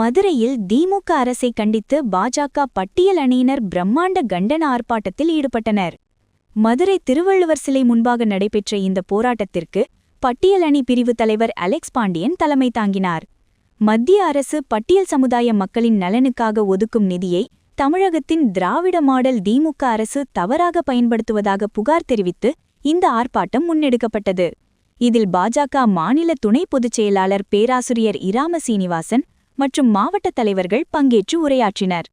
மதுரையில் திமுக அரசை கண்டித்து பாஜக பட்டியல் அணியினர் பிரம்மாண்ட கண்டன ஆர்ப்பாட்டத்தில் ஈடுபட்டனர். மதுரை திருவள்ளுவர் சிலை முன்பாக நடைபெற்ற இந்த போராட்டத்திற்கு பட்டியல் அணி பிரிவு தலைவர் அலெக்ஸ் பாண்டியன் தலைமை தாங்கினார். மத்திய அரசு பட்டியல் சமுதாய மக்களின் நலனுக்காக ஒதுக்கும் நிதியை தமிழகத்தின் திராவிட மாடல் திமுக அரசு தவறாக பயன்படுத்துவதாக புகார் தெரிவித்து இந்த ஆர்ப்பாட்டம் முன்னெடுக்கப்பட்டது. இதில் பாஜக மாநில துணை பொதுச் செயலாளர் பேராசிரியர் இராம சீனிவாசன் மற்றும் மாவட்ட தலைவர்கள் பங்கேற்று உரையாற்றினர்.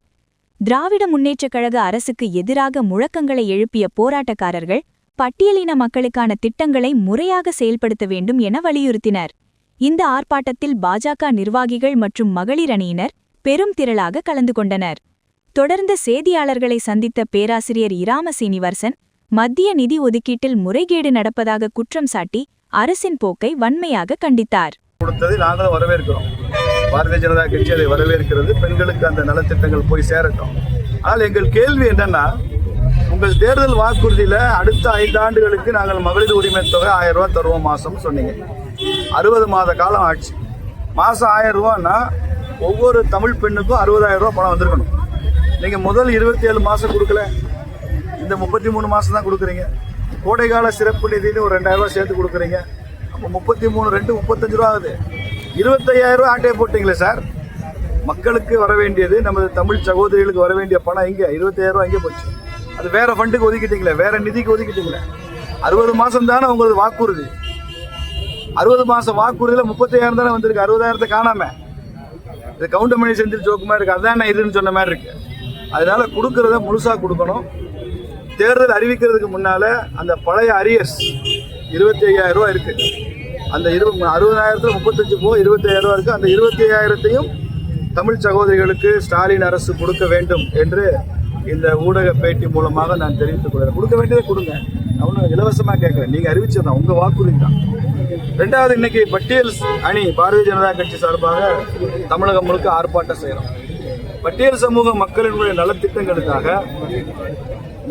திராவிட முன்னேற்றக் கழக அரசுக்கு எதிராக முழக்கங்களை எழுப்பிய போராட்டக்காரர்கள் பட்டியலின மக்களுக்கான திட்டங்களை முறையாக செயல்படுத்த வேண்டும் என வலியுறுத்தினர். இந்த ஆர்ப்பாட்டத்தில் பாஜக நிர்வாகிகள் மற்றும் மகளிர் அணியினர் பெரும் திரளாக கலந்து கொண்டனர். தொடர்ந்து செய்தியாளர்களை சந்தித்த பேராசிரியர் இராம சீனிவாசன் மத்திய நிதி ஒதுக்கீட்டில் முறைகேடு நடப்பதாக குற்றம் சாட்டி அரசின் போக்கை வன்மையாக கண்டித்தார். கொடுத்ததை நாங்களும் வரவேற்கிறோம். பாரதிய ஜனதா கட்சி அதை வரவேற்கிறது. பெண்களுக்கு அந்த நலத்திட்டங்கள் போய் சேரட்டும். ஆனால் எங்கள் கேள்வி என்னன்னா உங்கள் தேர்தல் வாக்குறுதியில் அடுத்த ஐந்து ஆண்டுகளுக்கு நாங்கள் மகளிர் உரிமை தொகை ஆயிரம் ரூபாய் தருவோம் மாதம்னு சொன்னீங்க. அறுபது மாத காலம் ஆச்சு. மாதம் ஆயிரம் ரூபான்னா ஒவ்வொரு தமிழ் பெண்ணுக்கும் அறுபதாயிரம் ரூபா பணம் வந்திருக்கணும். நீங்கள் முதல் இருபத்தி ஏழு மாதம் கொடுக்கல. இந்த முப்பத்தி மூணு மாதம் தான் கொடுக்குறீங்க. கோடைக்கால சிறப்பு நிதினு ஒரு ரெண்டாயிரம் ரூபா சேர்த்து கொடுக்குறீங்க. அப்போ முப்பத்தி மூணு ரெண்டு முப்பத்தஞ்சு ரூபா ஆகுது. இருபத்தையாயிரம் ரூபா ஆட்டையை போட்டிங்களே சார்? மக்களுக்கு வர வேண்டியது நமது தமிழ் சகோதரிகளுக்கு வர வேண்டிய பணம் இங்கே இருபத்தாயிரம் ரூபா இங்கே போச்சு. அது வேற ஃபண்டுக்கு ஒதுக்கிட்டீங்களே வேற நிதிக்கு ஒதுக்கிட்டீங்களே. அறுபது மாதம் தானே உங்களது வாக்குறுதி. அறுபது மாதம் வாக்குறுதியில் முப்பத்தையாயிரம் தானே வந்திருக்கு. அறுபதாயிரத்தை காணாம. இது கவுண்டமணி செந்தில் ஜோக்கு மாதிரி இருக்கு. அதான் இதுன்னு சொன்ன மாதிரி இருக்கு. அதனால கொடுக்கறத முழுசாக கொடுக்கணும். தேர்தல் அறிவிக்கிறதுக்கு முன்னால அந்த பழைய அரியர்ஸ் இருபத்தி ஐயாயிரம் ரூபாய் இருக்கு. அந்த இரு அறுபதாயிரத்துல முப்பத்தஞ்சு போக இருபத்தி ஐயாயிரம் இருக்கு. அந்த இருபத்தி ஐயாயிரத்தையும் தமிழ் சகோதரிகளுக்கு ஸ்டாலின் அரசு கொடுக்க வேண்டும் என்று இந்த ஊடக பேட்டி மூலமாக நான் தெரிவித்துக் கொள்கிறேன். கொடுக்க வேண்டியதை கொடுங்க. நான் ஒன்றும் இலவசமாக கேட்குறேன் நீங்கள் அறிவிச்சதான் உங்கள் வாக்குறுதி தான். ரெண்டாவது இன்னைக்கு பட்டியல் அணி பாரதிய ஜனதா கட்சி சார்பாக தமிழகம் முழுக்க ஆர்ப்பாட்டம் செய்கிறோம் பட்டியல் சமூக மக்களினுடைய நலத்திட்டங்களுக்காக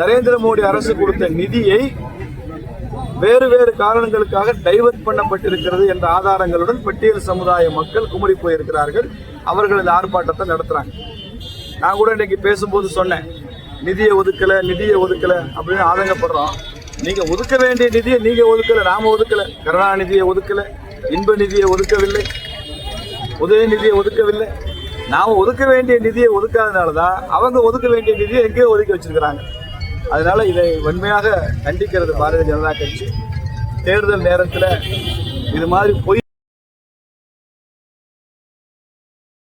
நரேந்திர மோடி அரசு கொடுத்த நிதியை வேறு வேறு காரணங்களுக்காக டைவர்ட் பண்ணப்பட்டிருக்கிறது என்ற ஆதாரங்களுடன் பட்டியல் சமுதாய மக்கள் குமரி போயிருக்கிறார்கள். அவர்கள் இந்த ஆர்ப்பாட்டத்தை நடத்துறாங்க. நான் கூட இன்னைக்கு பேசும்போது சொன்னேன் நிதியை ஒதுக்கல நிதியை ஒதுக்கல அப்படின்னு ஆதங்கப்படுறோம். நீங்க ஒதுக்க வேண்டிய நிதியை நீங்க ஒதுக்கல நாம ஒதுக்கல. கருணாநிதியை ஒதுக்கல இன்ப நிதியை ஒதுக்கவில்லை உதயநிதியை ஒதுக்கவில்லை. நாம ஒதுக்க வேண்டிய நிதியை ஒதுக்காதனால தான் அவங்க ஒதுக்க வேண்டிய நிதியை எங்கேயோ ஒதுக்கி வச்சிருக்கிறாங்க. அதனால இதை வன்மையாக கண்டிக்கிறது பாரதிய ஜனதா கட்சி. தேர்தல் நேரத்தில் இது மாதிரி பொய்